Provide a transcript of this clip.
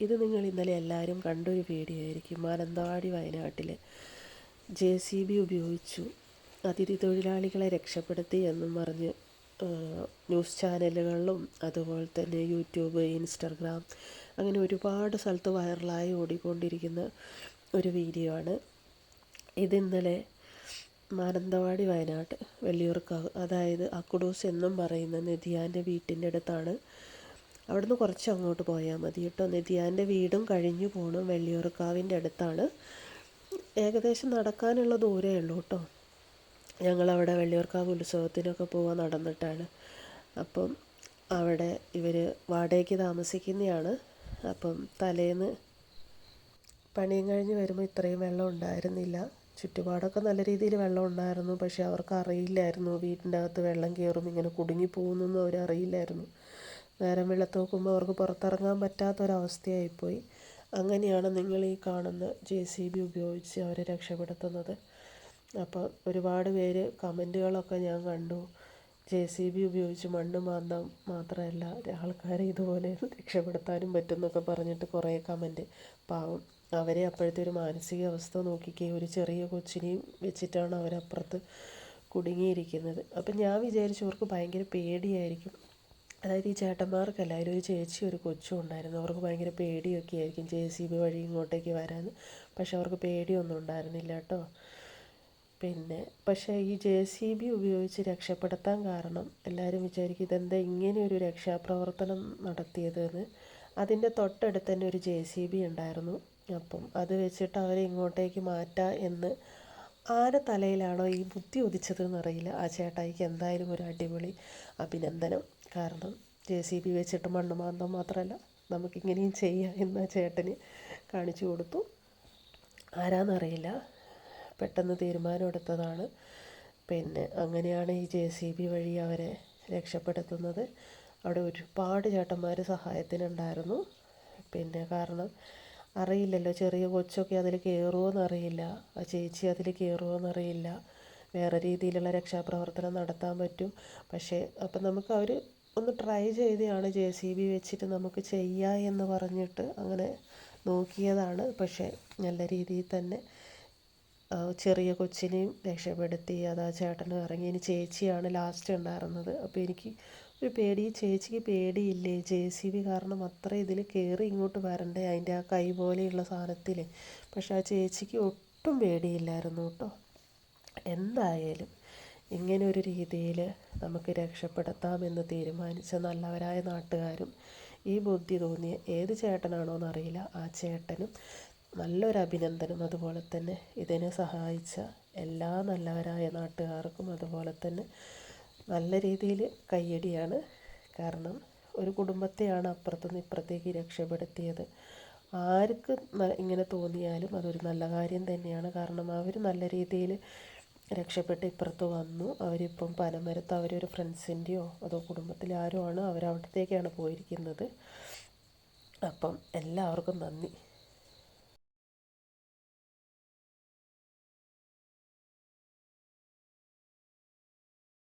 ഇത് നിങ്ങൾ ഇന്നലെ എല്ലാവരും കണ്ടൊരു വീഡിയോ ആയിരിക്കും. മാനന്തവാടി വയനാട്ടിൽ ജെ സി ബി ഉപയോഗിച്ചു. അതിഥി തൊഴിലാളികളെ രക്ഷപ്പെടുത്തി എന്നും പറഞ്ഞ് ന്യൂസ് ചാനലുകളിലും അതുപോലെ തന്നെ യൂട്യൂബ് ഇൻസ്റ്റാഗ്രാം അങ്ങനെ ഒരുപാട് സ്ഥലത്ത് വൈറലായി ഓടിക്കൊണ്ടിരിക്കുന്ന ഒരു വീഡിയോ ആണ്. ഇതിന്നലെ മാനന്തവാടി വയനാട് വെള്ളിയൂർക്കാവ് അതായത് അക്കുഡൂസ് എന്നും പറയുന്ന നിധിയാന്റെ വീട്ടിന്റെ അടുത്താണ് അവിടുന്ന് കുറച്ച് അങ്ങോട്ട് പോയാൽ മതി കേട്ടോ നിധിയാന്റെ വീടും കഴിഞ്ഞു പോകണം വെള്ളിയൂർക്കാവിന്റെ അടുത്താണ്. ഏകദേശം നടക്കാനുള്ള ദൂരമേ ഉള്ളൂ കേട്ടോ. ഞങ്ങളവിടെ വെള്ളിയൂർക്കാവ് ഉത്സവത്തിനൊക്കെ പോകാൻ നടന്നിട്ടാണ്. അപ്പം അവിടെ ഇവർ വാടകയ്ക്ക് താമസിക്കുന്നതാണ് അപ്പം തലേന്ന് പണിയും കഴിഞ്ഞ് വരുമ്പോൾ ഇത്രയും വെള്ളം ഉണ്ടായിരുന്നില്ല. ചുറ്റുപാടൊക്കെ നല്ല രീതിയിൽ വെള്ളം ഉണ്ടായിരുന്നു. പക്ഷേ അവർക്ക് അറിയില്ലായിരുന്നു വീട്ടിന്റെ അകത്ത് വെള്ളം കയറും ഇങ്ങനെ കുടുങ്ങി പോകുന്നൊന്നും അവരറിയില്ലായിരുന്നു. നേരം വെള്ളത്ത് നോക്കുമ്പോൾ അവർക്ക് പുറത്തിറങ്ങാൻ പറ്റാത്തൊരവസ്ഥയായിപ്പോയി. അങ്ങനെയാണ് നിങ്ങൾ ഈ കാണുന്ന ജെ സി ബി ഉപയോഗിച്ച് അവരെ രക്ഷപ്പെടുത്തുന്നത്. അപ്പോൾ ഒരുപാട് പേര് കമന്റുകളൊക്കെ ഞാൻ കണ്ടു. ജെ സി ബി ഉപയോഗിച്ച് മണ്ണ് മാന്താൻ മാത്രമല്ല ആൾക്കാരെ ഇതുപോലെ രക്ഷപ്പെടുത്താനും പറ്റും എന്നൊക്കെ പറഞ്ഞിട്ട് കുറേ കമന്റ് പാവം അവരെ അപ്പോഴത്തെ ഒരു മാനസികാവസ്ഥ നോക്കിക്കേ ഒരു ചെറിയ കൊച്ചിനെയും വെച്ചിട്ടാണ് അവരപ്പുറത്ത് കുടുങ്ങിയിരിക്കുന്നത്. അപ്പം ഞാൻ വിചാരിച്ചു അവർക്ക് ഭയങ്കര പേടിയായിരിക്കും. അതായത് ഈ ചേട്ടന്മാർക്കെല്ലാവരും ഒരു ചേച്ചി ഒരു കൊച്ചും ഉണ്ടായിരുന്നു. അവർക്ക് ഭയങ്കര പേടിയൊക്കെ ആയിരിക്കും. ജെ സി ബി വഴി ഇങ്ങോട്ടേക്ക് വരാൻ. പക്ഷെ അവർക്ക് പേടിയൊന്നും ഉണ്ടായിരുന്നില്ല കേട്ടോ. പിന്നെ പക്ഷേ ഈ ജെ സി ബി ഉപയോഗിച്ച് രക്ഷപ്പെടുത്താൻ കാരണം എല്ലാവരും വിചാരിക്കും ഇതെന്താ ഇങ്ങനെയൊരു രക്ഷാപ്രവർത്തനം നടത്തിയതെന്ന്. അതിന്റെ തൊട്ടടുത്ത് തന്നെ ഒരു ജെ സി ബി ഉണ്ടായിരുന്നു. അപ്പം അത് വെച്ചിട്ട് അവരെ ഇങ്ങോട്ടേക്ക് മാറ്റാം എന്ന് ആരുടെ തലയിലാണോ ഈ ബുദ്ധി ഉദിച്ചതെന്ന് അറിയില്ല. ആ ചേട്ടായിക്ക് എന്തായാലും ഒരു അടിപൊളി അഭിനന്ദനം. കാരണം ജെ സി ബി വെച്ചിട്ട് മണ്ണ് മാന്തം മാത്രമല്ല നമുക്കിങ്ങനെയും ചെയ്യാം എന്ന് ആ ചേട്ടന് കാണിച്ചു കൊടുത്തു. ആരാന്നറിയില്ല. പെട്ടെന്ന് തീരുമാനമെടുത്തതാണ് പിന്നെ അങ്ങനെയാണ് ഈ ജെ സി ബി വഴി അവരെ രക്ഷപ്പെടുത്തുന്നത്. അവിടെ ഒരുപാട് ചേട്ടന്മാർ സഹായത്തിനുണ്ടായിരുന്നു. പിന്നെ കാരണം അറിയില്ലല്ലോ ചെറിയ കൊച്ചൊക്കെ അതിൽ കയറുമോ അറിയില്ല ആ ചേച്ചി അതിൽ കയറുമോ അറിയില്ല. വേറെ രീതിയിലുള്ള രക്ഷാപ്രവർത്തനം നടത്താൻ പറ്റും. പക്ഷേ അപ്പം നമുക്ക് അവർ ഒന്ന് ട്രൈ ചെയ്തതാണ് ജെ സി ബി വെച്ചിട്ട് നമുക്ക് ചെയ്യാം എന്ന് പറഞ്ഞിട്ട് അങ്ങനെ നോക്കിയതാണ്. പക്ഷേ നല്ല രീതിയിൽ തന്നെ ചെറിയ കൊച്ചിനെയും രക്ഷപ്പെടുത്തി അതാ ചേട്ടനും ഇറങ്ങി. ഇനി ചേച്ചിയാണ് ലാസ്റ്റ് ഉണ്ടായിരുന്നത്. അപ്പോൾ എനിക്ക് ഒരു പേടി ചേച്ചിക്ക് പേടിയില്ലേ? ജെ സി ബി കാരണം അത്ര ഇതിൽ കയറി ഇങ്ങോട്ട് വരണ്ടേ അതിന്റെ ആ കൈ പോലെയുള്ള സാധനത്തിൽ പക്ഷെ ആ ചേച്ചിക്ക് ഒട്ടും പേടിയില്ലായിരുന്നു കേട്ടോ. എന്തായാലും ഇങ്ങനെ ഒരു രീതിയിൽ നമുക്ക് രക്ഷപ്പെടുത്താമെന്ന് തീരുമാനിച്ച നല്ലവരായ നാട്ടുകാരും ഈ ബുദ്ധി തോന്നിയ ഏത് ചേട്ടനാണോ എന്നറിയില്ല ആ ചേട്ടനും നല്ലൊരു അഭിനന്ദനം അതുപോലെ തന്നെ ഇതിനെ സഹായിച്ച എല്ലാ നല്ലവരായ നാട്ടുകാർക്കും അതുപോലെ തന്നെ നല്ല രീതിയിൽ കയ്യടിയാണ്. കാരണം ഒരു കുടുംബത്തെയാണ് അപ്പുറത്തുനിന്ന് ഇപ്പുറത്തേക്ക് രക്ഷപ്പെടുത്തിയത്. ആർക്ക് ഇങ്ങനെ തോന്നിയാലും അതൊരു നല്ല കാര്യം തന്നെയാണ്. കാരണം അവർ നല്ല രീതിയിൽ രക്ഷപ്പെട്ട് ഇപ്പുറത്ത് വന്നു. അവരിപ്പം പനമരത്ത് അവരൊരു ഫ്രണ്ട്സിന്റെയോ അതോ കുടുംബത്തിലെ ആരോ ആണ് അവരവിടത്തേക്കാണ് പോയിരിക്കുന്നത്. അപ്പം എല്ലാവർക്കും നന്ദി.